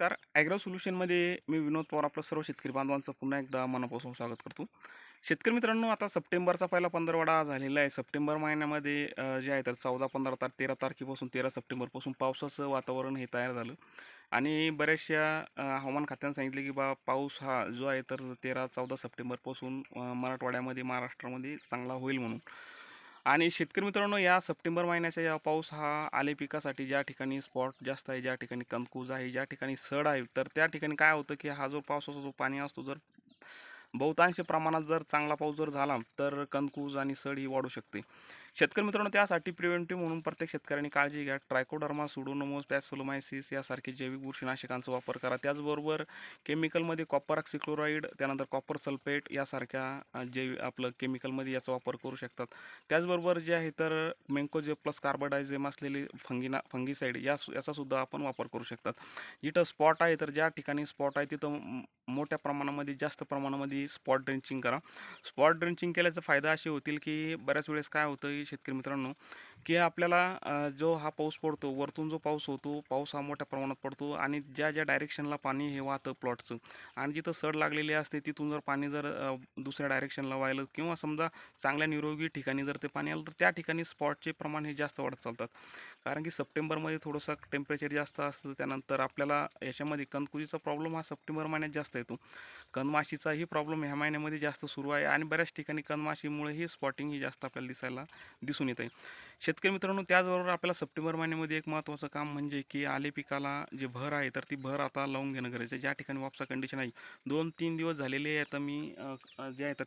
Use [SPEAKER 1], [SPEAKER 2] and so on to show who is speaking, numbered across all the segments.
[SPEAKER 1] नमस्कार. ॲग्रो सोल्युशनमध्ये मी विनोद पवार आपलं सर्व शेतकरी बांधवांचं पुन्हा एकदा मनापासून स्वागत करतो. शेतकरी मित्रांनो आता सप्टेंबरचा पहिला पंधरवडा झालेला आहे. सप्टेंबर महिन्यामध्ये जे आहे तर चौदा पंधरा तार तेरा तारखेपासून तेरा सप्टेंबरपासून पावसाचं वातावरण हे तयार झालं. आणि बऱ्याचशा हवामान खात्यानं सांगितलं की बा पाऊस हा जो आहे तर तेरा चौदा सप्टेंबरपासून मराठवाड्यामध्ये महाराष्ट्रामध्ये चांगला होईल म्हणून. आणि शेतकरी मित्रांनो या सप्टेंबर महिन्याच्या या पाऊस हा आले पिकासाठी ज्या ठिकाणी स्पॉट जास्त आहे ज्या ठिकाणी कंकूज आहे ज्या ठिकाणी सड आहे तर त्या ठिकाणी काय होतं की हा जो पावसाचा जो पाणी असतो जर बहुतांश प्रमाणात जर चांगला पाऊस जर झाला तर कंकूज आणि सड ही वाढू शकते. शेतकरी मित्रांनो त्यासाठी प्रिव्हेंटिव्ह म्हणून प्रत्येक शेतकऱ्यांनी काळजी घ्या. ट्रायकोडर्मा सुडोनोमोस पॅसोलोमायसिस यासारखे जैविक बुरशीनाशकांचा वापर करा. त्याचबरोबर केमिकलमध्ये कॉपर ऑक्सिक्लोराईड त्यानंतर कॉपर सल्फेट यासारख्या अ, जैव आपलं केमिकलमध्ये याचा वापर करू शकतात. त्याचबरोबर जे आहे तर मेंकोजे प्लस कार्बोडायझेम असलेले फंगिना फंगिसाईड या याचासुद्धा आपण वापर करू शकतात. जिथं स्पॉट आहे तर ज्या ठिकाणी स्पॉट आहे तिथं मोठ्या प्रमाणामध्ये जास्त प्रमाणामध्ये स्पॉट ड्रेंचिंग करा. स्पॉट ड्रेंचिंग केल्याचा फायदा असे होतील की बऱ्याच वेळेस काय होतं शेतकरी मित्रांनो की आपल्याला जो हा पाऊस पडतो वरतून जो पाऊस होतो पाऊस हा मोठ्या प्रमाणात पडतो आणि ज्या ज्या डायरेक्शनला पाणी हे वाहतं प्लॉटचं आणि जिथं सड लागलेली असते तिथून जर पाणी जर दुसऱ्या डायरेक्शनला वाहिलं किंवा समजा चांगल्या निरोगी ठिकाणी जर ते पाणी आलं तर त्या ठिकाणी स्पॉटचे प्रमाण हे जास्त वाढत चालतात. कारण की सप्टेंबरमध्ये थोडंसं टेम्परेचर जास्त असतं त्यानंतर आपल्याला याच्यामध्ये कंदकुजीचा प्रॉब्लेम हा सप्टेंबर महिन्यात जास्त येतो. कंदमाशीचाही प्रॉब्लेम ह्या महिन्यामध्ये जास्त सुरू आहे आणि बऱ्याच ठिकाणी कंदमाशीमुळे ही स्पॉटिंग ही जास्त आपल्याला दिसायला दिसून येत आहे शेतकरी मित्रांनो त्याचबरोबर आपल्याला सप्टेंबर महिन्यामध्ये एक महत्त्वाचं काम म्हणजे की आले पिकाला जे भर आहे तर ती भर आता लावून घेणं गरजेचं आहे. ज्या ठिकाणी वापसा कंडिशन आहे दोन तीन दिवस झालेले आहे. आता मी जे आहे तर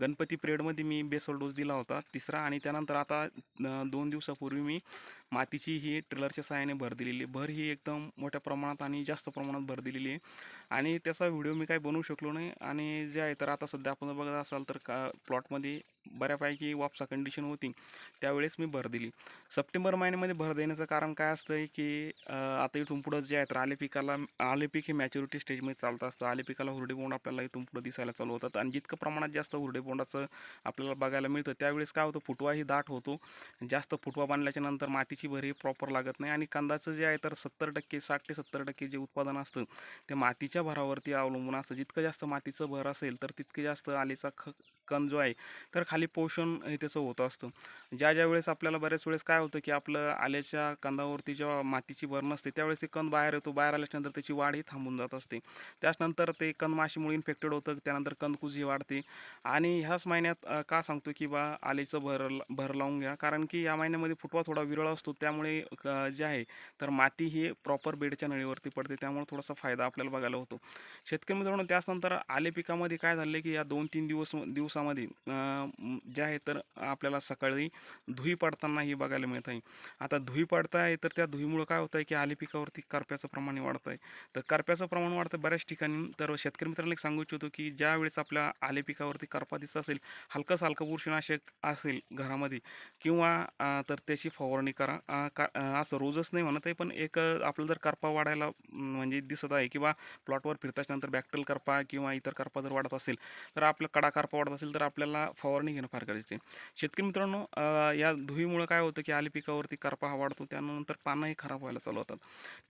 [SPEAKER 1] गणपती पिरियडमध्ये मी बेसल डोस दिला होता तिसरा. आणि त्यानंतर आता दोन दिवसापूर्वी मी मातीची ही ट्रेलरच्या सहाय्याने भर दिलेली आहे. भर ही एकदम मोठ्या प्रमाणात आणि जास्त प्रमाणात भर दिलेली आहे. आणि त्याचा व्हिडिओ मी काही बनवू शकलो नाही. आणि जे आहे तर आता सध्या आपण बघत असाल तर का प्लॉटमध्ये बऱ्यापैकी वापसा कंडिशन होती. त्यावेळेस मी भर दिली. सप्टेंबर महिन्यामध्ये भर देण्याचं कारण काय असतं आहे की आता इथून पुढं जे आहे तर आले पिकाला आले पीक हे मॅच्युरिटी स्टेजमध्ये चालतं असतं. आले पिकाला हुरडेबोंड आपल्याला इथून पुढं दिसायला चालू होतात. आणि जितकं प्रमाणात जास्त हुरडेबोंडाचं आपल्याला बघायला मिळतं त्यावेळेस काय होतं फुटवाही दाट होतो. जास्त फुटवा बांधल्याच्या नंतर मातीची भर ही प्रॉपर लागत नाही आणि कांदाचं जे आहे तर सत्तर टक्के साठ ते सत्तर टक्के जे उत्पादन असतं ते मातीच्या भरावरती अवलंबून असतं. जितकं जास्त मातीचं भर असेल तर तितके जास्त आलेचा ख कण जो आहे तर खाली पोषण हे त्याचं होतं असतं. ज्या ज्या वेळेस आपल्याला बऱ्याच वेळेस काय होतं की आपलं आल्याच्या कंदावरती जेव्हा मातीची भर नसते त्यावेळेस ते कण बाहेर येतो. बाहेर आल्याच्यानंतर त्याची वाढ ही थांबून जात असते. त्याच्यानंतर ते कण माशीमुळे इन्फेक्टेड होतं त्यानंतर कंदकुज वाढते. आणि ह्याच महिन्यात का सांगतो की बा आलेचं भर भर लावून घ्या. कारण की या महिन्यामध्ये फुटवा थोडा विरळ असतो. त्यामुळे जे आहे तर माती ही प्रॉपर बेडच्या नळीवरती पडते. त्यामुळे थोडासा फायदा आपल्याला बघायला होतो. शेतकरी मित्रांनो त्याचनंतर आले पिकामध्ये काय झालं की या दोन तीन दिवस दिवसामध्ये जे आहे तर आपल्याला सकाळी धुई पाडताना ही बघायला मिळत आहे. आता धुई पाडता आहे तर त्या धुईमुळं काय होतं आहे की आली पिकावरती करप्याचं प्रमाण वाढत आहे तर करप्याचं प्रमाण वाढतं बऱ्याच ठिकाणी. तर शेतकरी मित्रांना एक सांगू इच्छितो की ज्या वेळेस आपल्या आले पिकावरती करपा दिसत असेल हलकंच हलकं बुरशीनाशक असेल घरामध्ये किंवा तर त्याची फवारणी करा. का असं रोजच नाही म्हणत आहे पण एक आपलं जर करपा वाढायला म्हणजे दिसत आहे किंवा प्लॉटवर फिरताच नंतर बॅक्टल करपा किंवा इतर करपा जर वाढत असेल तर आपलं कडा करपा वाढत असेल असेल तर आपल्याला फवारणी घेणं फार गरजेचं आहे. शेतकरी मित्रांनो या धुईमुळं काय होतं की आली पिकावरती करपा हा वाढतो त्यानंतर पानंही खराब व्हायला चालू होतात.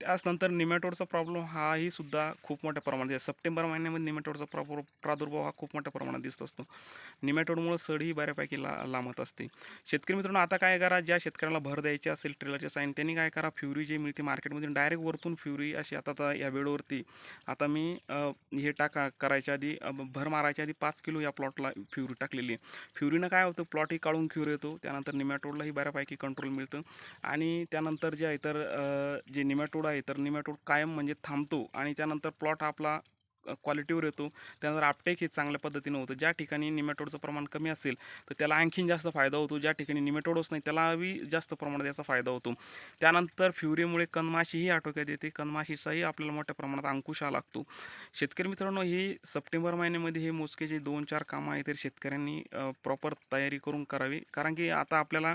[SPEAKER 1] त्याचनंतर निमॅटोडचा प्रॉब्लेम हाही सुद्धा खूप मोठ्या प्रमाणात आहे सप्टेंबर महिन्यामध्ये निमॅटोडचा प्रादुर प्रादुर्भाव हा खूप मोठ्या प्रमाणात दिसत असतो. निमॅटोडमुळं सडही बऱ्यापैकी ला लांबत असते. शेतकरी मित्रांनो आता काय करा ज्या शेतकऱ्याला भर द्यायची असेल ट्रेलरच्या साईन त्यांनी काय करा फ्युरी जे मिळते मार्केटमध्ये डायरेक्ट वरतून फ्युरी अशी आता या वेळेवरती आता मी हे टाका करायच्या आधी भर मारायच्या आधी पाच किलो या प्लॉटला फ्युरी टाकलेली आहे. फ्युरीनं काय होतं प्लॉटही काढून क्यूर येतो. त्यानंतर निमॅटोडलाही बऱ्यापैकी कंट्रोल मिळतं. आणि त्यानंतर जे आहे तर जे निमॅटोड आहे तर निमॅटोड कायम म्हणजे थांबतो. आणि त्यानंतर प्लॉट आपला क्वालिटीवर येतो. त्यानंतर आपटेक हे चांगल्या पद्धतीनं होतं. ज्या ठिकाणी निमॅटोडचं प्रमाण कमी असेल तर त्याला आणखीन जास्त फायदा होतो. ज्या ठिकाणी निमेटोडच नाही त्यालाही जास्त प्रमाणात याचा फायदा होतो. त्यानंतर फ्युरीमुळे कणमाशीही आटोक्यात येते. कणमाशीचाही आपल्याला मोठ्या प्रमाणात अंकुश हा लागतो. शेतकरी मित्रांनो ही सप्टेंबर महिन्यामध्ये हे मोजके जे दोन चार कामं आहेत तर शेतकऱ्यांनी प्रॉपर तयारी करून करावी. कारण की आता आपल्याला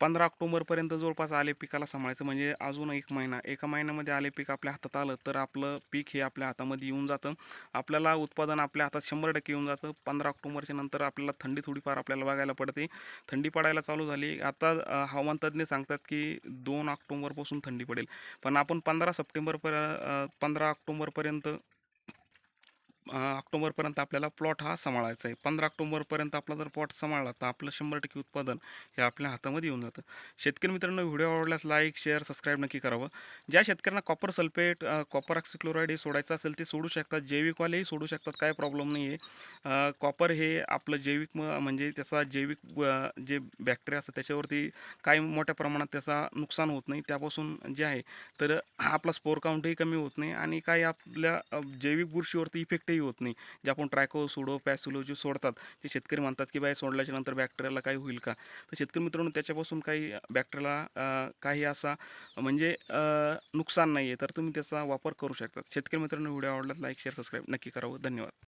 [SPEAKER 1] पंधरा ऑक्टोबरपर्यंत जवळपास आले पिकाला सांभाळायचं. म्हणजे अजून एक महिना एका महिन्यामध्ये आले पीक आपल्या हातात आलं तर आपलं पीक हे आपल्या हातामध्ये येऊन जातं. आपल्याला उत्पादन आपल्या हातात शंभर टक्के येऊन जातं. पंधरा ऑक्टोबरच्या नंतर आपल्याला थंडी थोडीफार आपल्याला बघायला पडते. थंडी पडायला चालू झाली. आता हवामान तज्ज्ञ सांगतात की दोन ऑक्टोबरपासून थंडी पडेल. पण आपण पंधरा सप्टेंबरपर्यंत पंधरा ऑक्टोबरपर्यंत ऑक्टोबरपर्यंत आपल्याला प्लॉट हा सांभाळायचा आहे. पंधरा ऑक्टोबरपर्यंत आपला जर प्लॉट सांभाळला तर आपलं शंभर टक्के उत्पादन हे आपल्या हातामध्ये येऊन जातं. शेतकरी मित्रांनो व्हिडिओ आवडल्यास लाईक शेअर सबस्क्राईब नक्की करावं. ज्या शेतकऱ्यांना कॉपर सल्फेट कॉपर ऑक्सिक्लोराईड हे सोडायचं असेल ते सोडू शकतात. जैविकवालेही सोडू शकतात काय प्रॉब्लेम नाही आहे. कॉपर हे आपलं जैविक म- म्हणजे त्याचा जैविक जे बॅक्टेरिया असतात त्याच्यावरती काही मोठ्या प्रमाणात त्याचा नुकसान होत नाही. त्यापासून जे आहे तर आपला स्पोर काउंटही कमी होत नाही आणि काही आपल्या जैविक बुरशीवरती इफेक्टही होत नाही. जे आपण ट्रॅको सुडो पॅसुलो जे सोडतात ते शेतकरी म्हणतात की बाय सोडल्याच्या नंतर बॅक्टेरियाला काही होईल का? तर शेतकरी मित्रांनो त्याच्यापासून काही बॅक्टेरियाला काही असा म्हणजे नुकसान नाही आहे तर तुम्ही त्याचा वापर करू शकता. शेतकरी मित्रांनो व्हिडिओ आवडला लाईक शेअर सबस्क्राईब नक्की करावं. धन्यवाद.